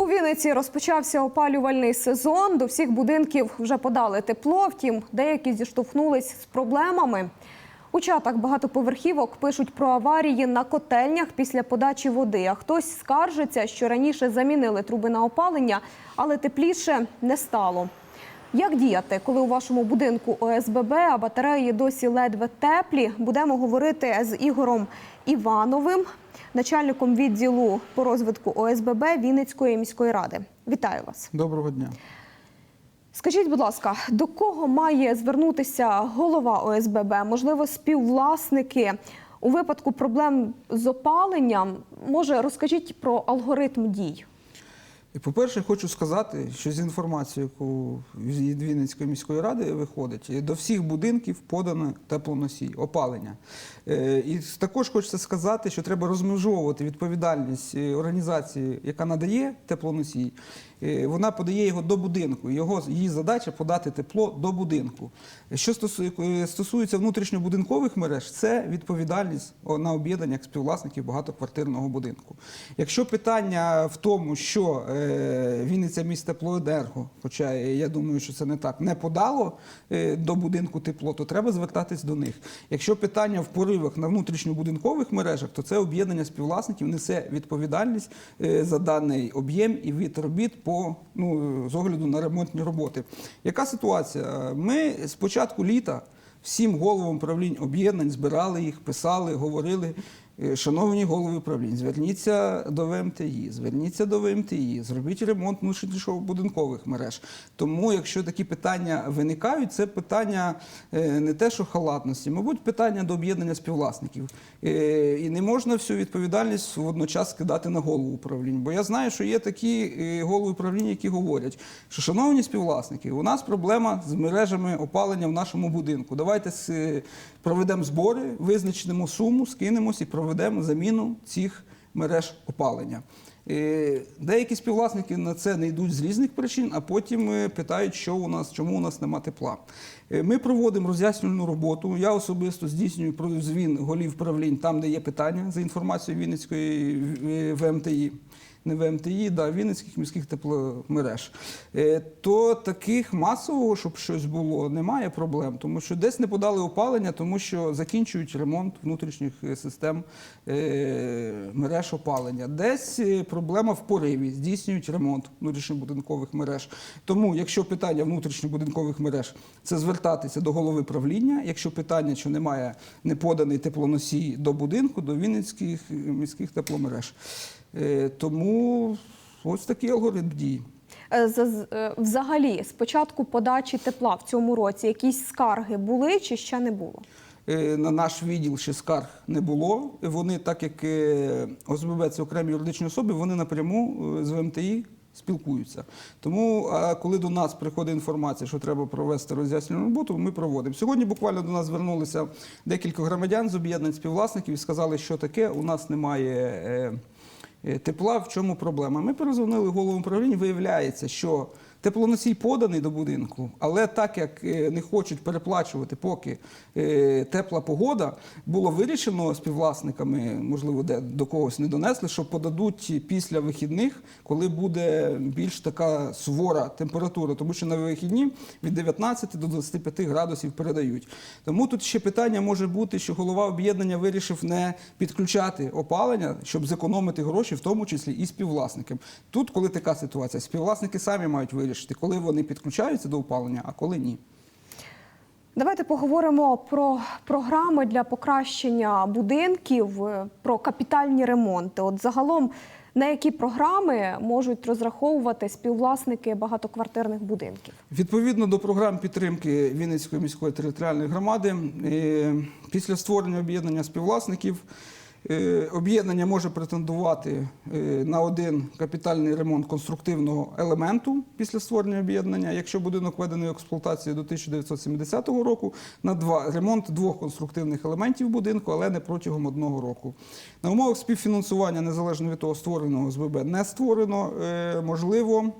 У Вінниці розпочався опалювальний сезон. До всіх будинків вже подали тепло. Втім, деякі зіштовхнулись з проблемами. У чатах багатоповерхівок пишуть про аварії на котельнях після подачі води. А хтось скаржиться, що раніше замінили труби на опалення, але тепліше не стало. Як діяти, коли у вашому будинку ОСББ, а батареї досі ледве теплі? Будемо говорити з Ігорем Івановим, начальником відділу по розвитку ОСББ Вінницької міської ради. Вітаю вас. Доброго дня. Скажіть, будь ласка, до кого має звернутися голова ОСББ? Можливо, співвласники у випадку проблем з опаленням? Може, розкажіть про алгоритм дій? І, По-перше, хочу сказати, що з інформацією, яку від Вінницької міської ради виходить, до всіх будинків подано теплоносій, опалення. Е, І також хочеться сказати, що треба розмежовувати відповідальність е, організації, яка надає теплоносій. Е, Вона подає його до будинку. Його її задача подати тепло до будинку. Що стосується внутрішньобудинкових мереж, це відповідальність на об'єднаннях співвласників багатоквартирного будинку. Якщо питання в тому, що Вінниця міст теплоенерго, хоча я думаю, що це не так, не подало е, до будинку тепло, то треба звертатись до них. Якщо питання в поривах на внутрішньобудинкових мережах, то це об'єднання співвласників несе відповідальність е, за даний об'єм і від робіт по ну з огляду на ремонтні роботи. Яка ситуація? Ми з початку літа всім головам управлінь об'єднань збирали їх, писали, говорили. «Е, Шановні голови управлінь, зверніться до ВМТІ, зверніться до ВМТІ, зробіть ремонт внутрішньобудинкових мереж. Тому, якщо такі питання виникають, це питання е, не те, що халатності, мабуть, питання до об'єднання співвласників. Е, І не можна всю відповідальність водночас скидати на голову управлінь. Бо я знаю, що є такі голови управління, які говорять, що шановні співвласники, у нас проблема з мережами опалення в нашому будинку. Давайте проведемо збори, визначимо суму, скинемось і проведемо заміну цих мереж опалення. Е, Деякі співвласники на це не йдуть з різних причин, а потім е, питають, що у нас, чому у нас нема тепла. Е, Ми проводимо роз'яснювальну роботу. Я особисто здійснюю прозвін голів правлінь там, де є питання за інформацією Вінницької в ВМТІ. Не ВМТІ, да, Вінницьких міських тепломереж. Е, То таких масового, щоб щось було, немає проблем, тому що десь не подали опалення, тому що закінчують ремонт внутрішніх е, систем е, мереж опалення. Десь проблема в пориві, здійснюють ремонт внутрішньобудинкових мереж. Тому, якщо питання внутрішньобудинкових мереж, це звертатися до голови правління. Якщо питання, що немає не поданий теплоносій до будинку, до Вінницьких міських тепломереж. Е, Тому ось такий алгоритм дії. Е, е, Взагалі, з початку подачі тепла в цьому році якісь скарги були чи ще не було? На наш відділ ще скарг не було. Вони, так як ОСББ це окремі юридичні особи, вони напряму з ВМТІ спілкуються. Тому, коли до нас приходить інформація, що треба провести роз'яснювальну роботу, ми проводимо. Сьогодні буквально до нас звернулися декілька громадян з об'єднань співвласників і сказали, що таке, у нас немає. Е, Тепла, в чому проблема? Ми перезвонили голову управління, виявляється, що теплоносій поданий до будинку, але так як е, не хочуть переплачувати, поки е, тепла погода, було вирішено співвласниками, можливо, де до когось не донесли, що подадуть після вихідних, коли буде більш така сувора температура, тому що на вихідні від 19 до 25 градусів передають. Тому тут ще питання може бути, що голова об'єднання вирішив не підключати опалення, щоб зекономити гроші, в тому числі і співвласникам. Тут, коли така ситуація, співвласники самі мають вирішити, коли вони підключаються до опалення, а коли ні. Давайте поговоримо про програми для покращення будинків, е, про капітальні ремонти. От загалом на які програми можуть розраховувати співвласники багатоквартирних будинків? Відповідно до програм підтримки Вінницької міської територіальної громади, е, після створення об'єднання співвласників об'єднання може претендувати е, на один капітальний ремонт конструктивного елементу після створення об'єднання, якщо будинок введений в експлуатацію до 1970 року, на два ремонт двох конструктивних елементів будинку, але не протягом одного року. На умовах співфінансування, незалежно від того, створеного СББ не створено, е, можливо е,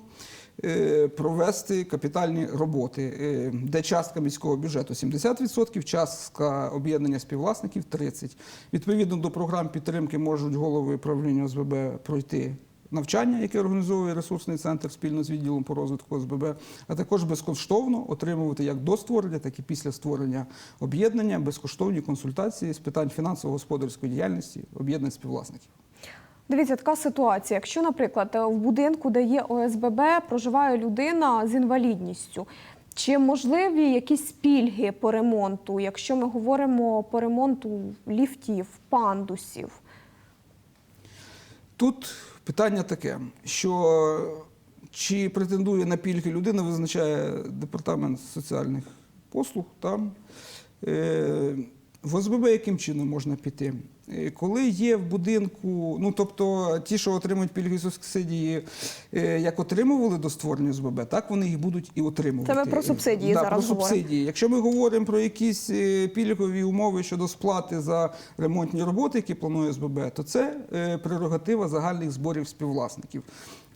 провести капітальні роботи, е, де частка міського бюджету 70%, частка об'єднання співвласників 30%. Відповідно до програм підтримки можуть голови правління ОСББ пройти навчання, яке організовує ресурсний центр спільно з відділом по розвитку ОСББ, а також безкоштовно отримувати як до створення, так і після створення об'єднання безкоштовні консультації з питань фінансово-господарської діяльності об'єднань співвласників. Дивіться, така ситуація. Якщо, наприклад, в будинку, де є ОСББ, проживає людина з інвалідністю, чи можливі якісь пільги по ремонту, якщо ми говоримо по ремонту ліфтів, пандусів? Тут питання таке, що чи претендує на пільги людина, визначає департамент соціальних послуг. Там. Е, В ОСББ яким чином можна піти? Е, Коли є в будинку, ну тобто ті, що отримують пільги і субсидії, е, як отримували до створення СББ, так вони їх будуть і отримувати. Це ми про субсидії да, зараз про говоримо. субсидії. Якщо ми говоримо про якісь е, пільгові умови щодо сплати за ремонтні роботи, які планує СББ, то це е, прерогатива загальних зборів співвласників.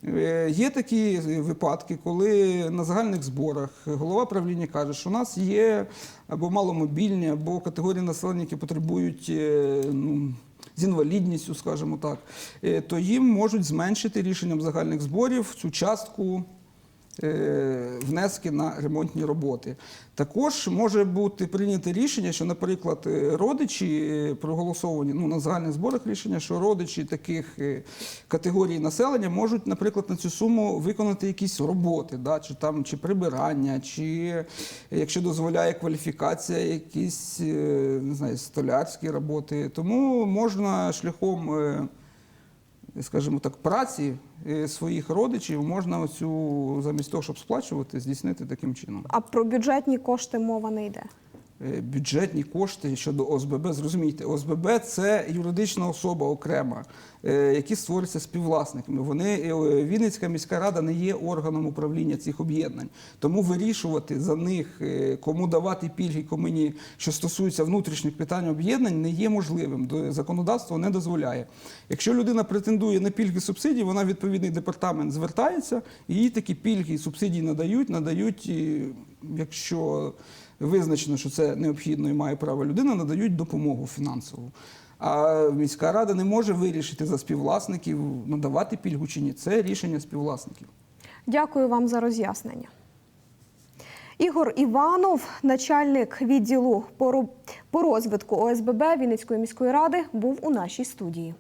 Е, Є такі випадки, коли на загальних зборах голова правління каже, що у нас є або маломобільні, або категорії населення, які потребують е, ну, з інвалідністю, скажімо так, е, то їм можуть зменшити рішенням загальних зборів цю частку внески на ремонтні роботи. Також може бути прийнято рішення, що, наприклад, е, родичі е, проголосовані ну, на загальних зборах рішення, що родичі таких е, категорій населення можуть, наприклад, на цю суму виконати якісь роботи, да, чи там чи прибирання, чи е, якщо дозволяє кваліфікація, якісь е, не знаю, столярські роботи. Тому можна шляхом. Скажімо так, праці е, своїх родичів можна оцю замість того, щоб сплачувати, здійснити таким чином. А про бюджетні кошти мова не йде. Е, Бюджетні кошти щодо ОСББ, зрозумійте, ОСББ це юридична особа окрема, е, які створюються співвласниками. Вони е, Вінницька міська рада не є органом управління цих об'єднань. Тому вирішувати за них, кому давати пільги, кому ні, що стосується внутрішніх питань об'єднань, не є можливим. Законодавство не дозволяє. Якщо людина претендує на пільги субсидії, вона відповідний департамент звертається, і їй такі пільги і субсидії надають, надають, якщо визначено, що це необхідно і має право людина, надають допомогу фінансову. А міська рада не може вирішити за співвласників, надавати пільгу чи ні. Це рішення співвласників. Дякую вам за роз'яснення. Ігор Іванов, начальник відділу по розвитку ОСББ Вінницької міської ради, був у нашій студії.